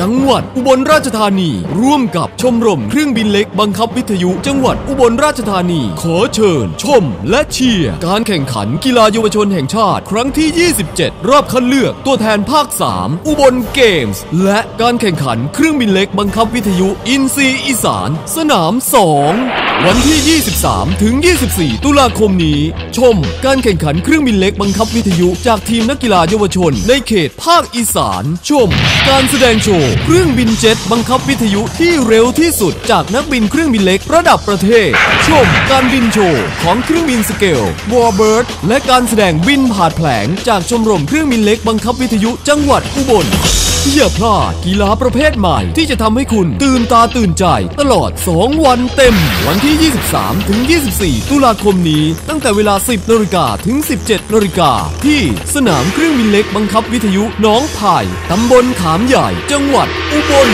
จังหวัดอุบลราชธานี ร่วมกับชมรมเครื่องบินเล็กบังคับวิทยุ จังหวัดอุบลราชธานี ขอเชิญ ชม และเชียร์การแข่งขันกีฬาเยาวชนแห่งชาติ ครั้งที่ 27 รอบคัดเลือกตัวแทนภาค 3 อุบลเกมส์ และการแข่งขันเครื่องบินเล็กบังคับวิทยุอินซีอีสาน สนาม 2วันที่ 23 ถึง 24 ตุลาคมนี้ ชมการแข่งขันเครื่องบินเล็กบังคับวิทยุจากทีมนักกีฬาเยาวชน ในเขตภาคอีสาน ชม การแสดงโชว์ เครื่องบินเจ็ตบังคับวิทยุที่เร็วที่สุด จากนักบินเครื่องบินเล็กระดับประเทศ ชม การบินโชว์ ของเครื่องบินสเกลวอร์เบิร์ดและการแสดงบินผ่านแผลง จากชมรมเครื่องบินเล็กบังคับวิทยุจังหวัดอุบล อย่าพลาดกีฬาประเภทใหม่ที่จะทำให้คุณตื่นตาตื่นใจ ตลอด 2 วันเต็ม วันที่ 23 ถึง 24 ตุลาคมนี้ ตั้งแต่เวลา 10นาฬิกาถึง 17นาฬิกาที่สนามเครื่องบินเล็กบังคับวิทยุน้องไผ่ตำบลขามใหญ่ จังหวัดอุบล